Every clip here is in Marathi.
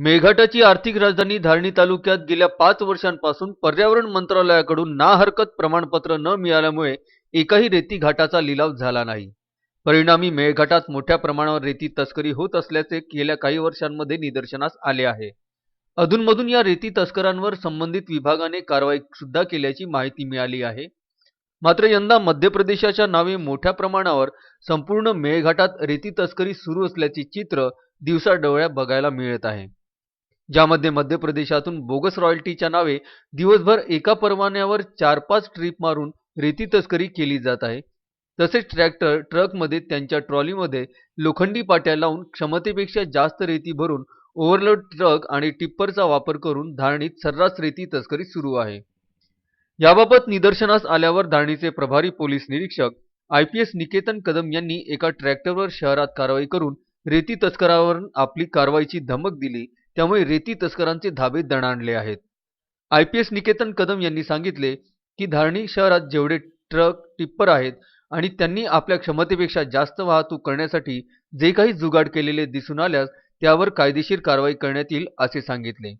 मेळघाटाची आर्थिक राजधानी धारणी तालुक्यात गेल्या पाच वर्षांपासून पर्यावरण मंत्रालयाकडून ना हरकत प्रमाणपत्र न मिळाल्यामुळे एकाही रेती घाटाचा लिलाव झाला नाही. परिणामी मेळघाटात मोठ्या प्रमाणावर रेती तस्करी होत असल्याचे गेल्या काही वर्षांमध्ये निदर्शनास आले आहे. अधूनमधून या रेती तस्करांवर संबंधित विभागाने कारवाई सुद्धा केल्याची माहिती मिळाली आहे. मात्र यंदा मध्य प्रदेशाच्या नावे मोठ्या प्रमाणावर संपूर्ण मेळघाटात रेती तस्करी सुरू असल्याचे चित्र दिवसाडोळ्या बघायला मिळत आहे. ज्यामध्ये मध्य प्रदेशातून बोगस रॉयल्टीच्या नावे दिवसभर एका परवान्यावर चार पाच ट्रिप मारून रेती तस्करी केली जात आहे. तसेच ट्रॅक्टर ट्रकमध्ये त्यांच्या ट्रॉलीमध्ये लोखंडी पाट्या लावून क्षमतेपेक्षा जास्त रेती भरून ओव्हरलोड ट्रक आणि टिप्परचा वापर करून धारणीत सर्रास रेती तस्करी सुरू आहे. याबाबत निदर्शनास आल्यावर धारणीचे प्रभारी पोलीस निरीक्षक I P S Niketan Kadam यांनी एका ट्रॅक्टरवर शहरात कारवाई करून रेती तस्करावर आपली कारवाईची धमक दिली. त्यामुळे रेती तस्करांचे धाबे दणाणले आहेत. I P S Niketan Kadam यांनी सांगितले की धारणी शहरात जेवढे ट्रक टिप्पर आहेत आणि त्यांनी आपल्या क्षमतेपेक्षा जास्त वाहतूक करण्यासाठी जे काही जुगाड केलेले दिसून आल्यास त्यावर कायदेशीर कारवाई करण्यात येईल असे सांगितले.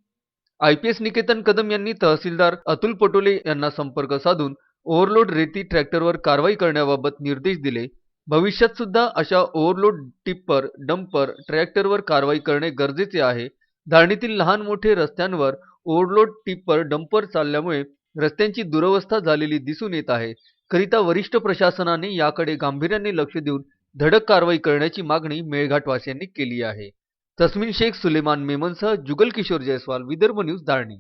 I P S Niketan Kadam यांनी तहसीलदार अतुल पटोले यांना संपर्क साधून ओव्हरलोड रेती ट्रॅक्टरवर कारवाई करण्याबाबत निर्देश दिले. भविष्यात सुद्धा अशा ओव्हरलोड टिप्पर डंपर ट्रॅक्टरवर कारवाई करणे गरजेचे आहे. धारणीतील लहान मोठे रस्त्यांवर ओव्हरलोड टिप्पर डंपर चालल्यामुळे रस्त्यांची दुरवस्था झालेली दिसून येत आहे. करिता वरिष्ठ प्रशासनाने याकडे गांभीर्याने लक्ष देऊन धडक कारवाई करण्याची मागणी मेळघाटवासियांनी केली आहे. तस्मिन शेख सुलेमान मेमनसह जुगल किशोर जयस्वाल विदर्भ न्यूज धारणी.